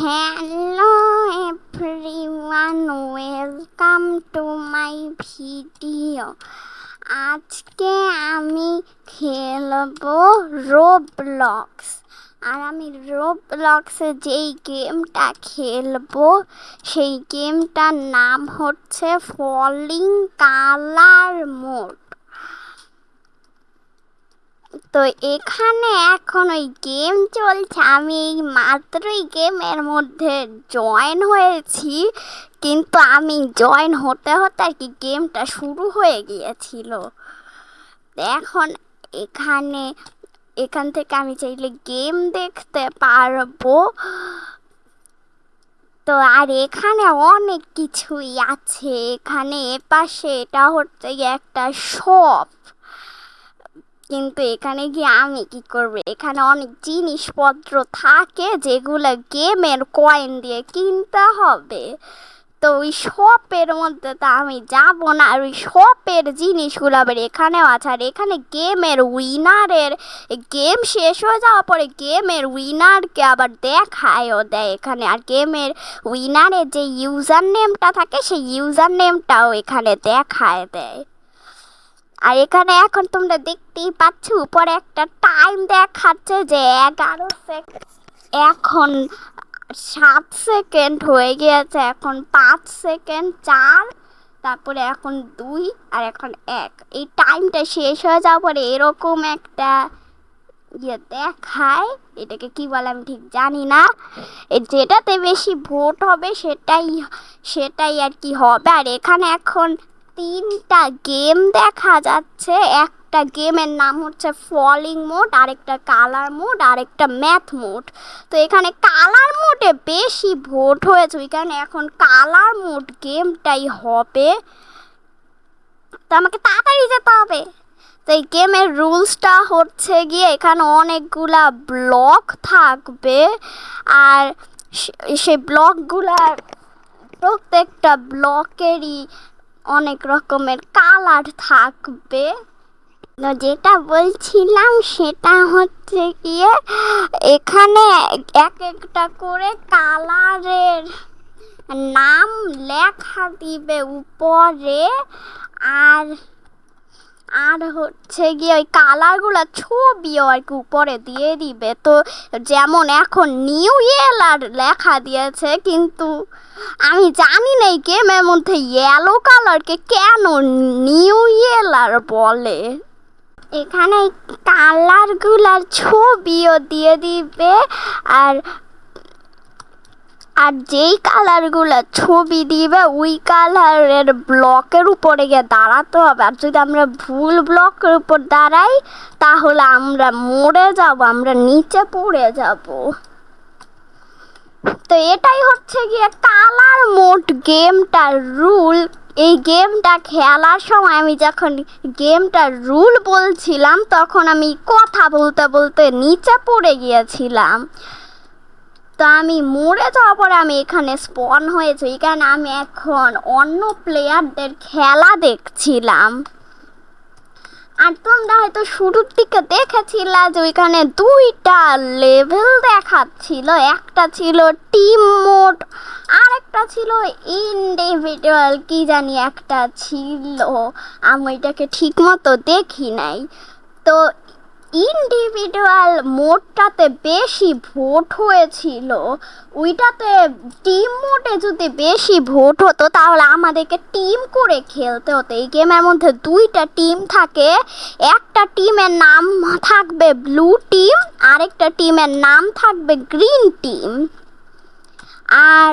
Hello everyone welcome to my video আজকে আমি খেলব রোবলক্স আর আমি রোবলক্সে যেই গেমটা খেলব, সেই গেমটার নাম হচ্ছে ফলিং কালার মোড তো এখানে এখন ওই গেম চলছে। আমি মাত্রই গেমের মধ্যে জয়েন হয়েছি। কিন্তু আমি জয়েন হতে হতে আর কি গেমটা শুরু হয়ে গিয়েছিল। এখন এখানে, এখান থেকে আমি চাইলে গেম দেখতে পারব। তো আর এখানে অনেক কিছুই আছে। এখানে এপাশে এটা হচ্ছে একটা শপ কিন্তু এখানে গিয়ে আমি কি করব? এখানে অনেক জিনিসপত্র থাকে যেগুলো গেমের কয়েন দিয়ে কিনতে হবে। তো ওই শপের মধ্যে তো আমি যাব না। আর ওই শপের জিনিসগুলো আবার এখানেও আছে। আর এখানে গেমের উইনারের গেম শেষ হয়ে যাওয়ার পরে গেমের উইনারকে আবার দেখায়ও দেয় এখানে। আর গেমের উইনারের যে ইউজার নেমটা থাকে, সেই ইউজার নেমটাও এখানে দেখায় দেয়। আর এখানে এখন তোমরা দেখতেই পাচ্ছ, উপরে একটা টাইম দেখাচ্ছে যে এগারো সেকেন্ড এখন সাত সেকেন্ড হয়ে গিয়েছে, এখন পাঁচ সেকেন্ড চার, তারপরে এখন দুই, আর এখন এক। এই টাইমটা শেষ হয়ে যাওয়ার পরে এরকম একটা ইয়ে দেখায়, এটাকে কি বলে আমি ঠিক জানি না। যেটাতে বেশি ভোট হবে সেটাই সেটাই আর কি হবে। আর এখানে এখন তিনটা গেম দেখা যাচ্ছে। একটা গেমের নাম হচ্ছে ফলিং মোড আরেকটা কালার মোড আরেকটা ম্যাথ মোড তো এখানে কালার মোডে বেশি ভোট হয়েছে ওইখানে এখন কালার মোড গেমটাই হবে। তো আমাকে তাড়াতাড়ি যেতে হবে। তো এই গেমের রুলসটা হচ্ছে গিয়ে, এখানে অনেকগুলা ব্লক থাকবে। আর সেই ব্লকগুলার প্রত্যেকটা ব্লকেরই অনেক রকমের কালার থাকবে। যেটা বলছিলাম সেটা হচ্ছে গিয়ে এখানে এক একটা করে কালারের নাম লেখা দিবে উপরে আর আর হচ্ছে গিয়ে ওই কালারগুলো ছবিও আর কি উপরে দিয়ে দিবে। তো যেমন এখন নিউ ইয়ার লেখা দিয়েছে, কিন্তু আমি জানি না এই গেমের মধ্যে ইয়েলো কালারকে কেন নিউ ইয়ার বলে। এখানে কালারগুলার ছবিও দিয়ে দিবে, আর আর যেই কালারগুলো ছবি দিবে, ওই কালারের ব্লকের উপরে গিয়ে দাঁড়াতে হবে। আর যদি আমরা ভুল ব্লকের উপর দাঁড়াই, তাহলে আমরা মরে যাব, আমরা নিচে পড়ে যাব। তো এটাই হচ্ছে গিয়ে কালার মোড গেমটার রুল। এই গেমটা খেলার সময় আমি যখন গেমটার রুল বলছিলাম, তখন আমি কথা বলতে বলতে নিচে পড়ে গিয়েছিলাম। তো আমি মরে যাওয়ার পরে আমি এখানে স্পন হয়েছি। এখানে আমি এখন অন্য প্লেয়ারদের খেলা দেখছিলাম। আর তোমরা হয়তো শুরুর দিকে দেখেছিলা যে ওইখানে দুইটা লেভেল দেখাচ্ছিল। একটা ছিল টিম মোড আর একটা ছিল ইন্ডিভিজুয়াল কি জানি একটা ছিল। আমি এটাকে ঠিক মতো দেখি নাই। তো ইন্ডিভিজুয়াল মোডটাতে বেশি ভোট হয়েছিল, ওইটাতে টিম মোডে যদি বেশি ভোট হতো, তাহলে আমাদেরকে টিম করে খেলতে হতো। এই গেমের মধ্যে দুইটা টিম থাকে, একটা টিমের নাম থাকবে ব্লু টিম আরেকটা টিমের নাম থাকবে গ্রিন টিম আর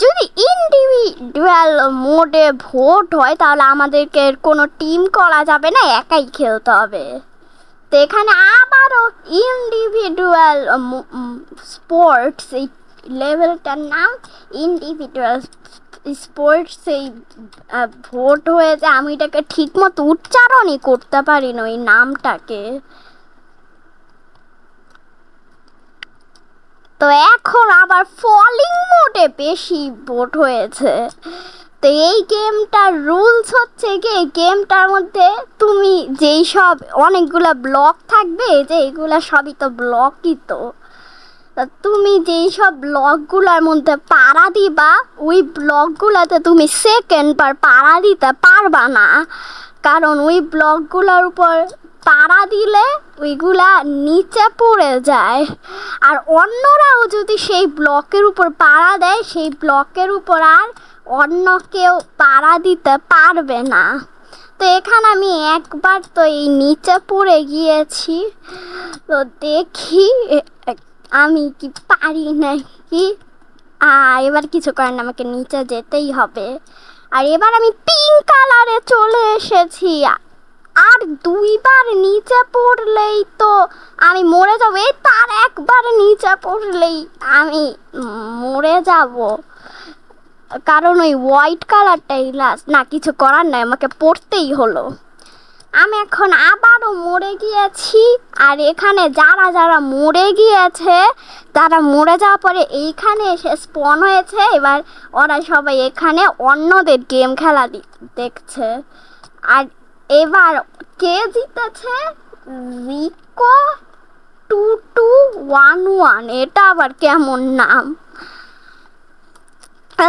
যদি ইন্ডিভিজুয়াল মোডে ভোট হয়, তাহলে আমাদেরকে কোনো টিম করা যাবে না, একাই খেলতে হবে। তো এখানে আবারও ইন্ডিভিজুয়াল স্পোর্টস এই লেভেলটার নাম ইন্ডিভিজুয়াল স্পোর্টস এই ভোট হয়েছে। আমি এটাকে ঠিকমতো উচ্চারণই করতে পারি না ওই নামটাকে। তো এখন আবার ফলিং মোডে বেশি ভোট হয়েছে। তো এই গেমটার রুলস হচ্ছে কি গেমটার মধ্যে তুমি যেই সব অনেকগুলো ব্লক থাকবে, যে এগুলো সবই তো ব্লকই তো। তুমি যেই সব ব্লগগুলোর মধ্যে পাড়া দিবা, ওই ব্লগগুলোতে তুমি সেকেন্ড বার পাড়া দিতে পারবা না। কারণ ওই ব্লগগুলোর উপর পাড়া দিলে ওইগুলা নিচে পড়ে যায়। আর অন্যরাও যদি সেই ব্লকের উপর পাড়া দেয়, সেই ব্লকের উপর আর অন্য কেউ পাড়া দিতে পারবে না। তো এখানে আমি একবার তো এই নিচে পড়ে গিয়েছি। তো দেখি, আমি কি পারি নাকি? এবার কিছু করেন আমাকে নিচে যেতেই হবে। আর এবার আমি পিঙ্ক কালারে চলে এসেছি। আর দুইবার নিচে পড়লেই তো আমি মরে যাব। এই তার একবার নিচে পড়লেই আমি মরে যাব। কারণ ওই হোয়াইট কালারটাই না, কিছু করার নাই, আমাকে পড়তেই হলো। আমি এখন আবারও মরে গিয়েছি, আর এখানে যারা যারা মরে গিয়েছে, তারা মরে যাওয়ার পরে এইখানে এসে স্পন হয়েছে। এবার ওরা সবাই এখানে অন্যদের গেম খেলা দেখছে। আর এবার কে জিতেছে? Rico two two one one এটা আবার কেমন নাম?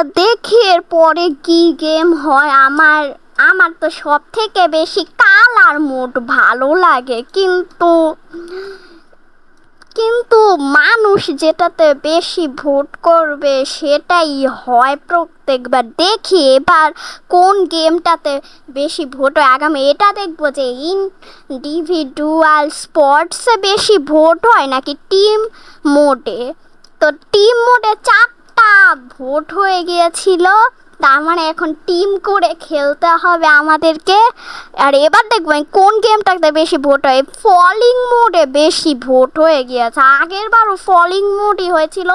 দেখি এর পরে কি গেম হয়। আমার আমার তো সব থেকে বেশি কালার মোড ভালো লাগে। কিন্তু কিন্তু মানুষ যেটাতে বেশি ভোট করবে সেটাই হয় প্রত্যেকবার। দেখি এবার কোন গেমটাতে বেশি ভোট হয়। আগামী এটা দেখব যে ইন্ডিভিজুয়াল স্পোর্টসে বেশি ভোট হয় নাকি টিম মোডে তো টিম মোডে চারটা ভোট হয়ে গিয়েছিল। তার মানে এখন টিম করে খেলতে হবে আমাদেরকে। আর এবার দেখবেন কোন গেমটাতে বেশি ভোট হয়। ফলিং মোডে বেশি ভোট হয়ে গিয়েছে। আগের বারও ফলিং মোডই হয়েছিল।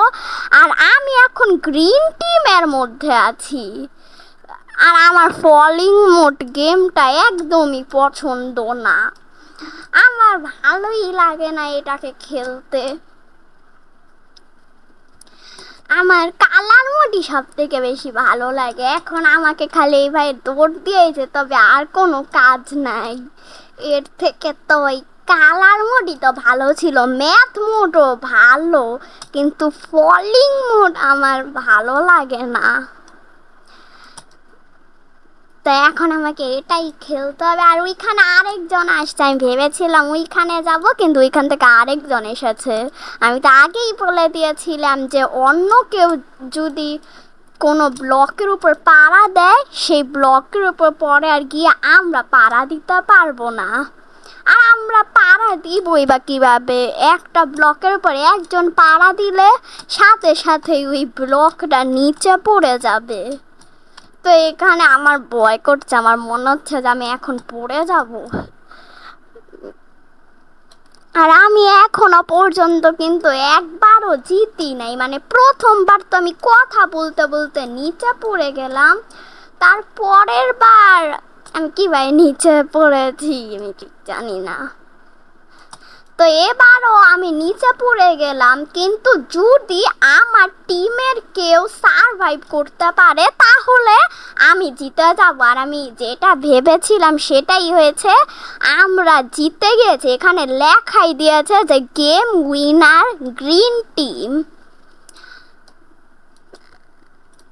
আর আমি এখন গ্রিন টিমের মধ্যে আছি। আর আমার ফলিং মোড গেমটা একদমই পছন্দ না। আমার ভালোই লাগে না এটাকে খেলতে। আমার কালার মুটি সব থেকে বেশি ভালো লাগে। এখন আমাকে খালি এই ভাই দৌড় দিয়েছে তবে আর কোনো কাজ নাই। এর থেকে তো ওই কালার মোডই তো ভালো ছিল ম্যাথ মোডও ভালো, কিন্তু ফলিং মোড আমার ভালো লাগে না। তো এখন আমাকে এটাই খেলতে হবে। আর ওইখানে আরেকজন আসছে, আমি ভেবেছিলাম ওইখানে যাব, কিন্তু ওইখান থেকে আরেকজন এসেছে। আমি তো আগেই বলে দিয়েছিলাম যে অন্য কেউ যদি কোনো ব্লকের উপর পাড়া দেয়, সেই ব্লকের উপর পরে আর গিয়ে আমরা পাড়া দিতে পারব না। আর আমরা পাড়া দিবই বা কীভাবে? একটা ব্লকের উপর একজন পাড়া দিলে সাথে সাথে ওই ব্লকটা নিচে পড়ে যাবে। তো এখানে আমার ভয় করছে, আমার মনে হচ্ছে যে আমি এখন পড়ে যাব। আর আমি এখনও পর্যন্ত কিন্তু একবারও জিতি নাই। মানে প্রথমবার তো আমি কথা বলতে বলতে নিচে পড়ে গেলাম তার পরের বার আমি কি ভাই নিচে পড়েছি আমি ঠিক জানি না। তো এবারও আমি নিচে পড়ে গেলাম, কিন্তু যদি আমার টিমের কেউ সারভাইভ করতে পারে, তাহলে আমি জিতে যাব। আর আমি যেটা ভেবেছিলাম সেটাই হয়েছে, আমরা জিতে গেছি। এখানে লেখাই দিয়েছে যে গেম উইনার গ্রিন টিম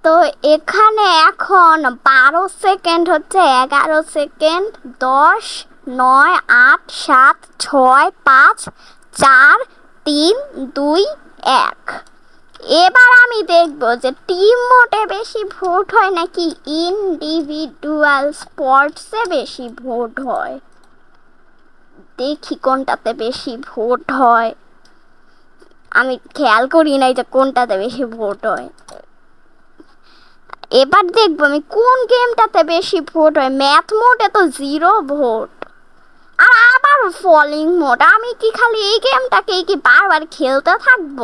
তো এখানে এখন বারো সেকেন্ড হচ্ছে, এগারো সেকেন্ড দশ নয় আট সাত ছয় পাঁচ চার তিন দুই এক। এবার আমি দেখব যে টিম মোটে বেশি ভোট হয় নাকি ইন্ডিভিজুয়াল স্পোর্টসে বেশি ভোট হয়? দেখি কোনটাতে বেশি ভোট হয়। আমি খেয়াল করি নাই যে কোনটাতে বেশি ভোট হয়। এবার দেখব আমি কোন গেমটাতে বেশি ভোট হয়। ম্যাথ মোটে তো জিরো ভোট। আর আবার ফলিং মোড আমি কি খালি এই গেমটাকেই কি বারবার খেলতে থাকব?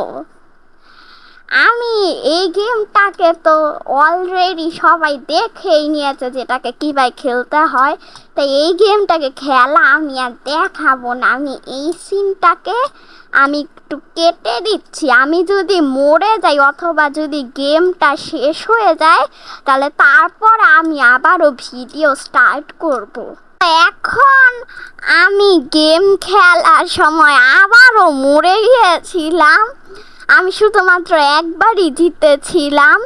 আমি এই গেমটাকে তো অলরেডি সবাই দেখেই নিয়েছে যেটাকে কীভাবে খেলতে হয়। তাই এই গেমটাকে খেলা আমি আর দেখাবো না। আমি এই সিনটাকে আমি একটু কেটে দিচ্ছি। আমি যদি মরে যাই অথবা যদি গেমটা শেষ হয়ে যায়, তাহলে তারপর আমি আবারও ভিডিও স্টার্ট করব। এখন আমি গেম খেলার সময় আবারও মরে গিয়েছিলাম। আমি শুধুমাত্র একবারই জিতেছিলাম।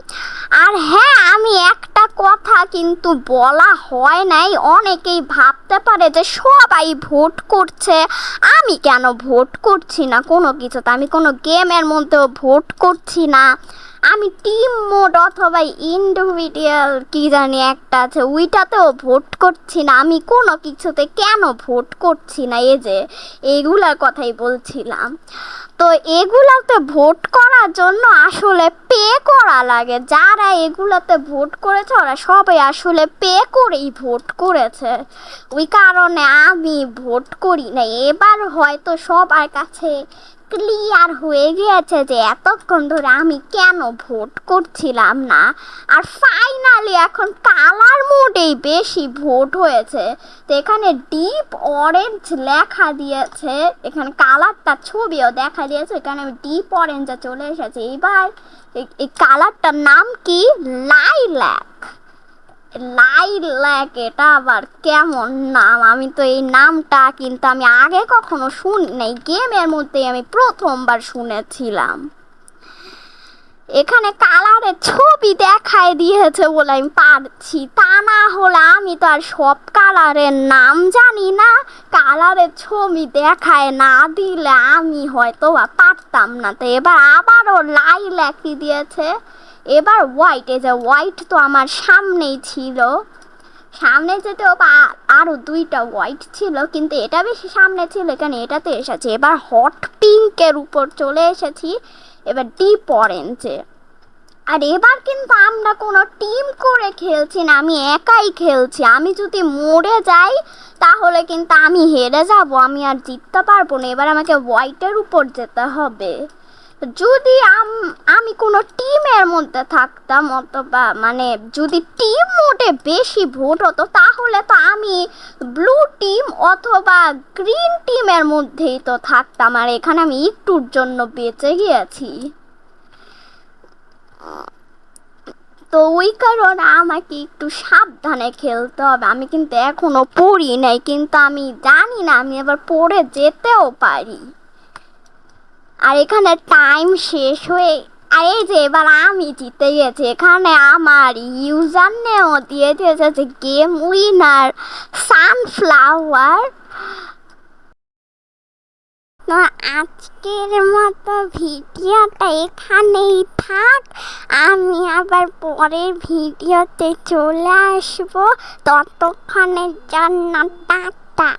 আর হ্যাঁ আমি একটা কথা কিন্তু বলা হয় নাই, অনেকেই ভাবতে পারে যে সবাই ভোট করছে। আমি কেন ভোট করছি না? কোনো কিছুতে আমি কোনো গেমের মধ্যেও ভোট করছি না। আমি টিম মোড অথবা ইন্ডিভিজুয়াল কি জানি একটা আছে, ওইটাতেও ভোট করছি না। আমি কোনো কিছুতে কেন ভোট করছি না? এই যে, এইগুলার কথাই বলছিলাম। তো এগুলাতে ভোট করার জন্য আসলে পে করা লাগে। যারা এগুলাতে ভোট করেছে, ওরা সবাই আসলে পে করেই ভোট করেছে। ওই কারণে আমি ভোট করি না এবার হয়তো সবার কাছে ক্লিয়ার হয়ে গিয়েছে যে এতক্ষণ ধরে আমি কেন ভোট করছিলাম না? আর ফাইনালি এখন কালার মোডেই বেশি ভোট হয়েছে। তো এখানে ডিপ অরেঞ্জ লেখা দিয়েছে। এখানে কালারটা ছবিও দেখা দিয়েছে। এখানে আমি ডিপ অরেঞ্জে চলে এসেছে। এবার এই- কালারটার নাম কি? লাইল্যাক লাইল্যাক এটা আবার কেমন নাম? আমি তো এই নামটা কিন্তু আমি আগে কখনো শুনি নাই। গেমের মধ্যেই আমি প্রথমবার শুনেছিলাম। এখানে কালারের ছবি দেখায় দিয়েছে বলে আমি পারছি। তা না হলে আমি তো আর সব কালারের নাম জানি না। কালারের ছবি দেখায় না দিলে আমি হয়তো বা পারতাম না। তো এবার আবারও লাই লেখি দিয়েছে। এবার হোয়াইট এই যে হোয়াইট তো আমার সামনেই ছিল। সামনে যেতেও বা আরও দুইটা হোয়াইট ছিল, কিন্তু এটা বেশি সামনে ছিল, এখানে এটাতে এসেছে। এবার হট পিঙ্কের উপর চলে এসেছি, এবার ডিপ অরেঞ্জে আর এবার কিন্তু আমরা কোনো টিম করে খেলছি না, আমি একাই খেলছি। আমি যদি মরে যাই, তাহলে কিন্তু আমি হেরে যাব, আমি আর জিততে পারব না। এবার আমাকে হোয়াইটের উপর যেতে হবে। যদি আমি কোনো টিমের মধ্যে থাকতাম অথবা মানে যদি টিম মোটে বেশি ভোট হতো, তাহলে তো আমি ব্লু টিম অথবা গ্রিন টিমের মধ্যেই তো থাকতাম। আর এখানে আমি একটুর জন্য বেঁচে গিয়েছি। তো ওই কারণে আমাকে একটু সাবধানে খেলতে হবে। আমি কিন্তু এখনও পড়ি নাই, কিন্তু আমি জানি না, আমি এবার পড়ে যেতেও পারি। আর এখানে টাইম শেষ হয়ে, আর এই যে এবার আমি জিতে গেছি, এখানে আমার ইউজার নেও দিয়ে দিয়েছে যে গেম উইনার সানফ্লাওয়ার তো আজকের মতো ভিডিওটা এখানেই থাক, আমি আবার পরের ভিডিওতে চলে আসব, ততক্ষণের জন্য টাটা।